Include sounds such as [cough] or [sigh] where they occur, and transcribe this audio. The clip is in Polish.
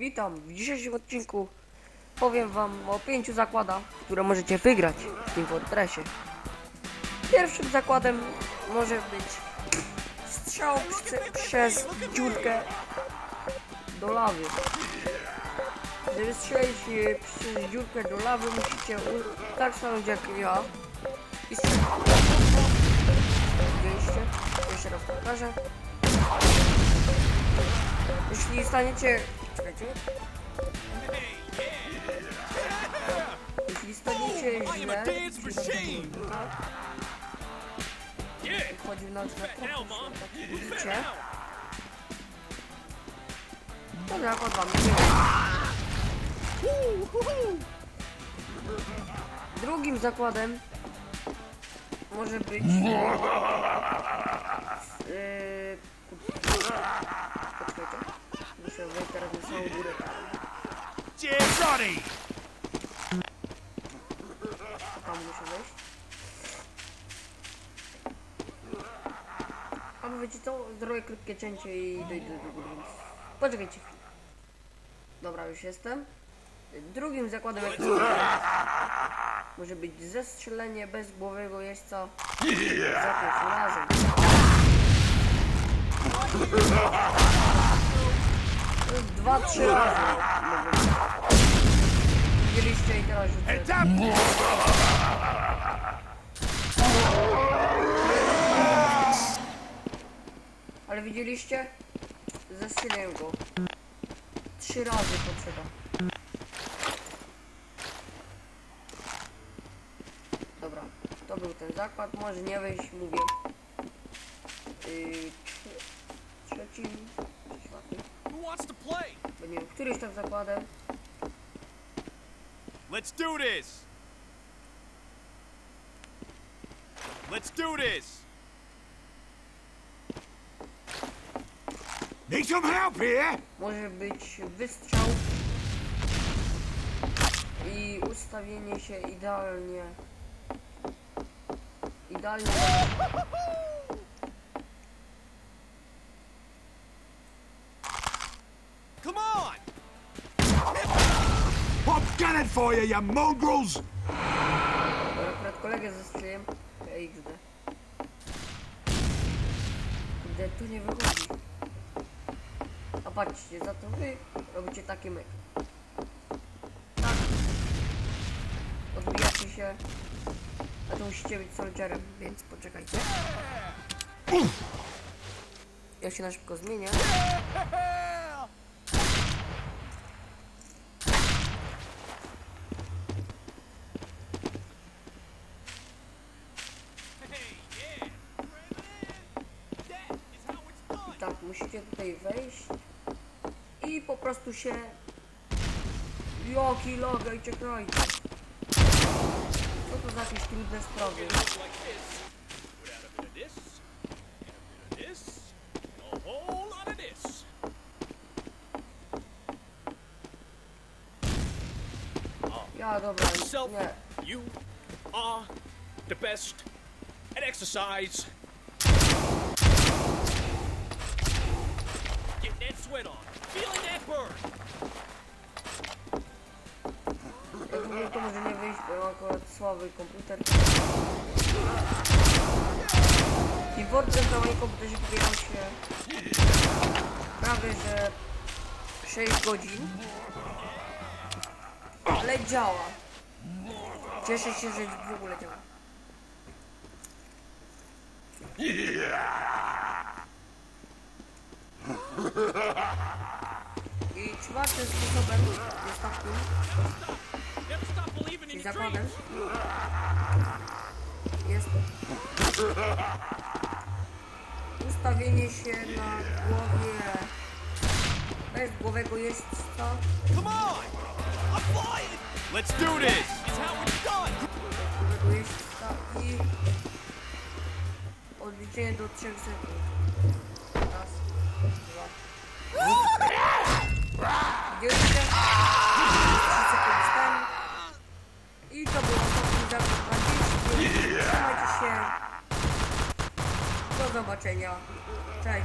Witam, w dzisiejszym odcinku powiem wam o pięciu zakładach, które możecie wygrać w tym Fortressie. Pierwszym zakładem może być strzał prze- przez dziurkę do lawy. Żeby strzelić e, przez dziurkę do lawy musicie tak stanąć jak ja i. Widzieliście? Jeszcze raz pokażę. Jeśli staniecie... Jeśli staniecie źle... Wchodził na przykład widzicie? Wam nie Drugim zakładem może być... [laughs] Yy, Poczekajcie. Muszę wejść teraz Get ready! Tam muszę wejść. A wiecie co? Zrobię krótkie cięcie i dojdę do góry, więc... Poczekajcie chwilę. Dobra, już jestem. Drugim zakładem jak może być zestrzelenie bezgłowego jeźdźca za razem. Dwa, trzy razy. Widzieliście i teraz rzucę. Ale widzieliście? Zestrzeliłem go. Trzy razy potrzeba. Dobra, to był ten zakład. Może nie wejść, mówię. Yy, trze- trzeci, Bo nie wiem, któryś tam zakładem. Let's do this! Let's do this! Need some help here? Może być wystrzał i ustawienie się idealnie. Idealnie. I'm gunning for you, you mongrels! Akurat kolegę zestrzeliłem. XD. Kurde, tu nie wychodzi. A patrzcie, za to wy robicie takie myk. Tak. Odbijacie się. A to musicie być soldierem, więc poczekajcie. Ja się na szybko zmienię. Hey, yeah! That is how it's done! Tak, musicie tutaj wejść i po prostu się Joki loga i czekajcie. Co to za jakieś trudne sprawy? Ja dobra, nie. you are the best at exercise. Może nie wyjść, bo akurat słaby komputer. Keyboardem na moim komputerze pobieram się prawie że 6 godzin. Ale działa. Cieszę się, że w ogóle działa. I czwartym sposobem, ostatnim, Never dreams. jest ustawienie się na głowie bezgłowego jeźdźca. Come on! I'm flying! Let's do this! It's how it's done! bezgłowego jeźdźca i odliczenie do 3 sekund. Raz, dwa. Widzieliście? 在家在